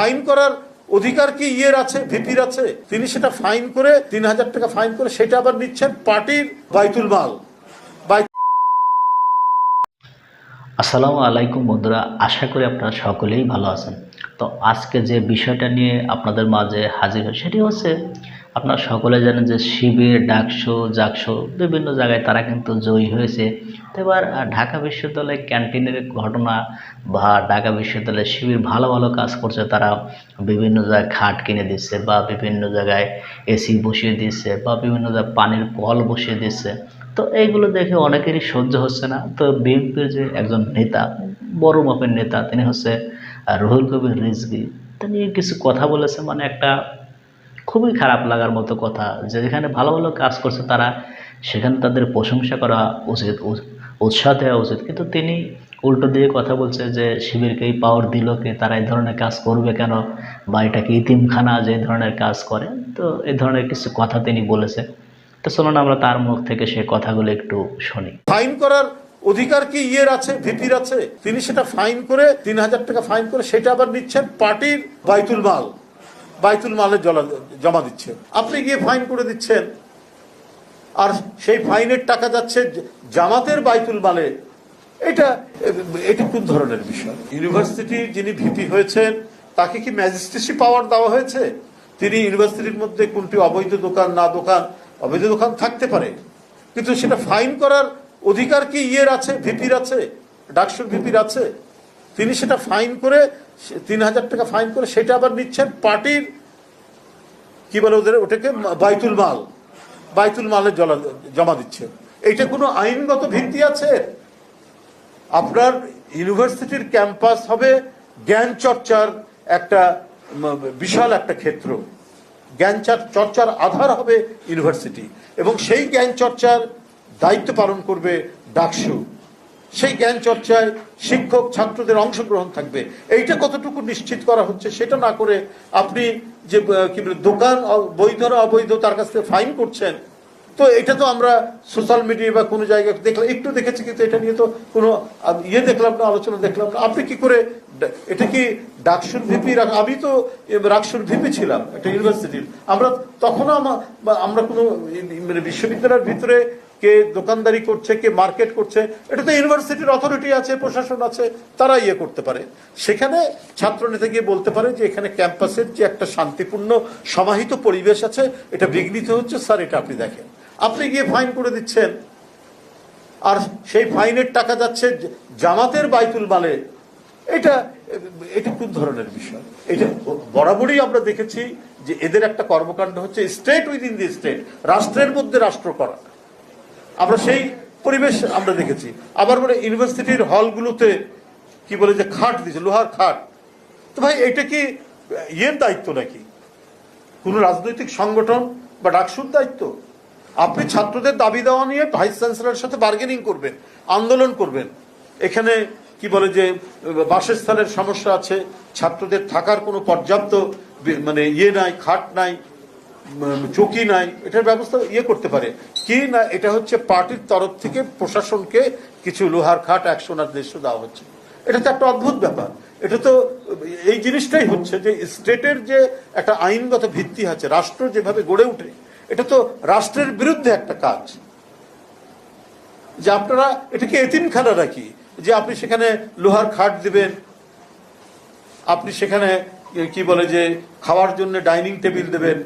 Fine করার অধিকার কি ইয়ের আছে, ভিপির আছে? তিনি সেটা ফাইন করে, তিন হাজার টাকা ফাইন করে সেটা আবার নিচ্ছেন পার্টির বাইতুল মাল। আসসালামু আলাইকুম বন্ধুরা, আশা করি আপনারা সকলেই ভালো আছেন। তো আজকে যে বিষয়টা নিয়ে আপনাদের মাঝে হাজির হয় সেটি হচ্ছে আপনারা সকলে জানেন যে শিবির ডাকশো জাকশো বিভিন্ন জায়গায় তারা কিন্তু জয়ী হয়েছে। এবার ঢাকা বিশ্ববিদ্যালয় ক্যান্টিনের ঘটনা বা ঢাকা বিশ্ববিদ্যালয়ে শিবির ভালো ভালো কাজ করছে, তারা বিভিন্ন জায়গায় খাট কিনে দিচ্ছে বা বিভিন্ন জায়গায় এসি বসিয়ে দিচ্ছে বা বিভিন্ন জায়গায় পানির কল বসিয়ে দিচ্ছে। তো এইগুলো দেখে অনেকেরই সহ্য হচ্ছে না। তো বিএনপির যে একজন নেতা, বড় মাপের নেতা, তিনি হচ্ছে রুহুল কবির রিজভি। তিনি কিছু কথা বলেছে মানে একটা খুবই খারাপ লাগার মতো কথা। যে যেখানে ভালো ভালো কাজ করছে তারা, সেখানে তাদের প্রশংসা করা উচিত উৎসাহ দেওয়া উচিত। কিন্তু তিনি উল্টো দিয়ে কথা বলছে যে শিবিরকে এই পাওয়ার দিল কে? তারা এই ধরনের কাজ করবে কেন? বা এটা কি ইতিমখানা যে ধরনের কাজ করে? তো এই ধরনের কিছু কথা তিনি বলেছে তো চলুন আমরা তার মুখ থেকে সে কথাগুলো একটু শুনি। ফাইন করার অধিকার কি ইয়ের আছে ভিপির আছে? তিনি সেটা ফাইন করে, তিন হাজার টাকা ফাইন করে সেটা আবার নিচ্ছেন পার্টির বাইতুল মাল। বাইতুল মালে জমা দিচ্ছেন আপনি গিয়ে ফাইন করে দিচ্ছেন। আর সেই ফাইনের টাকা যাচ্ছে জামাতের বাইতুল মালে। এটা, এটি কোন ধরনের বিষয়? ইউনিভার্সিটি যিনি ভিপি হয়েছেন, তাকে কি ম্যাজিস্ট্রেসি পাওয়ার দেওয়া হয়েছে? তিনি ইউনিভার্সিটির মধ্যে কোনটি অবৈধ দোকান, না দোকান, অবৈধ দোকান থাকতে পারে। কিন্তু সেটা ফাইন করার অধিকার কি ইয়ের আছে, ভিপির আছে? ডাকসুর ভিপির আছে? তিনি সেটা ফাইন করে তিন হাজার টাকা ফাইন করে সেটা আবার নিচ্ছেন পার্টির, কি বলে ওদের ওটাকে, বাইতুল মাল। বাইতুল মালে জলা- জমা দিচ্ছে। এইটা কোনো আইনগত ভিত্তি আছে? আপনার ইউনিভার্সিটির ক্যাম্পাস হবে জ্ঞান চর্চার একটা বিশাল একটা ক্ষেত্র। জ্ঞান চর্চার আধার হবে ইউনিভার্সিটি। এবং সেই জ্ঞান চর্চার দায়িত্ব পালন করবে ডাকসু। সেই জ্ঞান চর্চায় শিক্ষক ছাত্রদের অংশগ্রহণ থাকবে। এইটা কতটুকু নিশ্চিত করা হচ্ছে সেটা না করে আপনি যে কি বলে, দোকান বৈধ অবৈধ তার কাছ থেকে ফাইন করছেন, তো এটা তো আমরা সোশ্যাল মিডিয়া বা কোনো জায়গায় দেখলাম, একটু দেখেছি কিন্তু এটা নিয়ে তো কোনো ইয়ে দেখলাম না, আলোচনা দেখলাম না। আপনি কি করে, এটা কি ডাকসুর ভিপি আমি তো রাকসুর ভিপি ছিলাম একটা ইউনিভার্সিটির। আমরা তখনও আমরা কোনো মানে বিশ্ববিদ্যালয়ের ভিতরে কে দোকানদারি করছে, কে মার্কেট করছে, এটা তো ইউনিভার্সিটির অথরিটি আছে, প্রশাসন আছে তারা ইয়ে করতে পারে। সেখানে ছাত্র নেতা গিয়ে বলতে পারে যে এখানে ক্যাম্পাসের যে একটা শান্তিপূর্ণ, সমাহিত পরিবেশ আছে, এটা বিঘ্নিত হচ্ছে, স্যার, এটা আপনি দেখেন। আপনি গিয়ে ফাইন করে দিচ্ছেন। আর সেই ফাইনের টাকা যাচ্ছে জামাতের বাইতুল মালে। এটা এটা কোন ধরনের বিষয়? এটা বরাবরই আমরা দেখেছি যে এদের একটা কর্মকাণ্ড হচ্ছে স্টেট উইদিন দি স্টেট, রাষ্ট্রের মধ্যে রাষ্ট্র করা। আমরা সেই পরিবেশ আমরা দেখেছি। আবার বলে ইউনিভার্সিটির হলগুলোতে কি বলে যে খাট দিয়েছে, লোহার খাট। তো ভাই এটা কি ইয়ের দায়িত্ব নাকি? কোন রাজনৈতিক সংগঠন বা ডাকসুর দায়িত্ব? আপনি ছাত্রদের দাবি দেওয়া নিয়ে ভাইস চ্যান্সেলরের সাথে বার্গেনিং করবেন, আন্দোলন করবেন। এখানে কি বলে যে বাসস্থানের সমস্যা আছে, ছাত্রদের থাকার কোনো পর্যাপ্ত মানে ইয়ে নাই, খাট নাই চৌকি নাই, এটার ব্যবস্থা ইয়ে করতে পারে। কি না, এটা হচ্ছে পার্টির তরফ থেকে প্রশাসনকে কিছু লোহার খাট একশো না দেড়শো দেওয়া হচ্ছে। এটা তো একটা অদ্ভুত ব্যাপার। এটা তো, এই জিনিসটাই হচ্ছে যে স্টেটের যে একটা আইনগত ভিত্তি আছে, রাষ্ট্র যেভাবে গড়ে উঠে, এটা তো রাষ্ট্রের বিরুদ্ধে একটা কাজ। যে আপনারা এটাকে এতিমখানা রাখি যে আপনি সেখানে লোহার খাট দিবেন, আপনি সেখানে, কি বলে যে, খাওয়ার জন্য ডাইনিং টেবিল দেবেন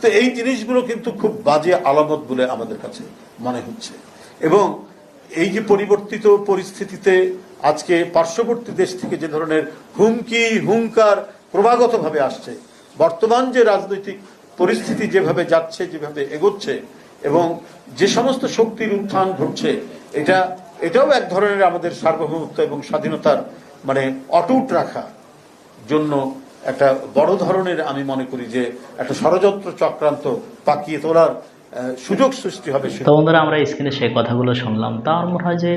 তো এই জিনিসগুলো কিন্তু খুব বাজে আলামত বলে আমাদের কাছে মনে হচ্ছে। এবং এই যে পরিবর্তিত পরিস্থিতিতে আজকে পার্শ্ববর্তী দেশ থেকে যে ধরনের হুমকি, হুঙ্কার ক্রমাগতভাবে আসছে, বর্তমান যে রাজনৈতিক পরিস্থিতি যেভাবে যাচ্ছে, যেভাবে এগোচ্ছে এবং যে সমস্ত শক্তির উত্থান ঘটছে, এটা, এটাও এক ধরনের আমাদের সার্বভৌমত্ব এবং স্বাধীনতার মানে অটুট রাখা জন্য একটা বড় ধরনের আমি মনে করি যে একটা ষড়যন্ত্র চক্রান্ত পাকিয়ে তোলার সুযোগ সৃষ্টি হবে তো বন্ধুরা, আমরা স্ক্রিনে সেই কথাগুলো শুনলাম। তা আমার মনে হয় যে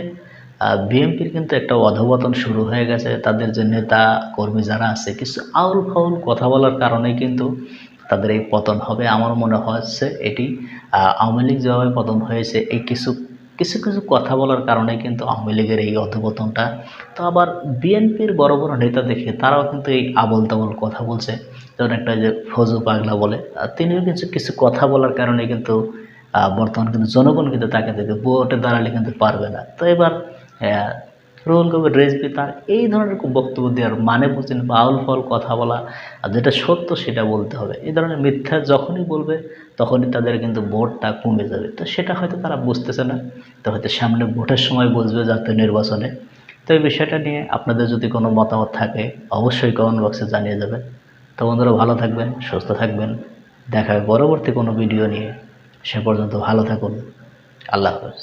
বিএনপির কিন্তু একটা অধপতন শুরু হয়ে গেছে। তাদের যে নেতা, কর্মী যারা আছে, কিছু আউল ফাউল কথা বলার কারণে কিন্তু তাদের এই পতন হবে। আমার মনে হচ্ছে এটি আওয়ামী লীগ যেভাবে পতন হয়েছে, এই কিছু কিছু কিছু কথা বলার কারণে কিন্তু আওয়ামী লীগের এই অধপতনটা, তো আবার বিএনপির বড় বড় নেতা দেখে তারাও কিন্তু এই আবল তাবল কথা বলছে, যেমন একটা যে ফজু পাগলা বলে তিনিও কিছু কিছু কথা বলার কারণে কিন্তু বর্তমান কিন্তু জনগণ কিন্তু তাকে দেখে ভোটে দাঁড়ালে কিন্তু পারবে না। তো এবার রুহুল কবির রেজবি তার এই ধরনের বক্তব্য দেওয়ার মানে বুঝছেন বা আউল ফল কথা বলা আর যেটা সত্য সেটা বলতে হবে। এই ধরনের মিথ্যা যখনই বলবে, তখনই তাদের কিন্তু ভোটটা কমে যাবে। তো সেটা হয়তো তারা বুঝতেছে না, তো হয়তো সামনে ভোটের সময় বুঝবে জাতীয় নির্বাচনে। তো এই বিষয়টা নিয়ে আপনাদের যদি কোনো মতামত থাকে, অবশ্যই কমেন্ট বক্সে জানিয়ে যাবেন তো বন্ধুরা, ভালো থাকবেন, সুস্থ থাকবেন। দেখা পরবর্তী কোনো ভিডিও নিয়ে। সে পর্যন্ত ভালো থাকুন। আল্লাহ হাফেজ।